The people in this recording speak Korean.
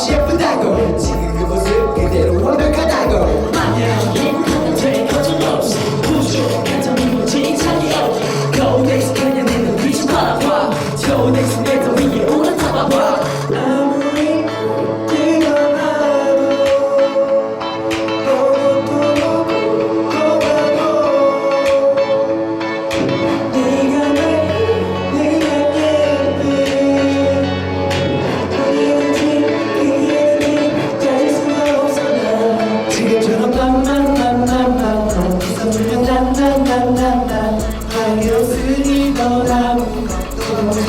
없이 예쁘다고. 지금 그 모습 그대로 완벽하다고. 힘하면 돼 거침없이 부족한 점이 뭐지 창이 없이. Go next 그냥 내는 위치 바라봐 Go next 내더 위에 올라타봐봐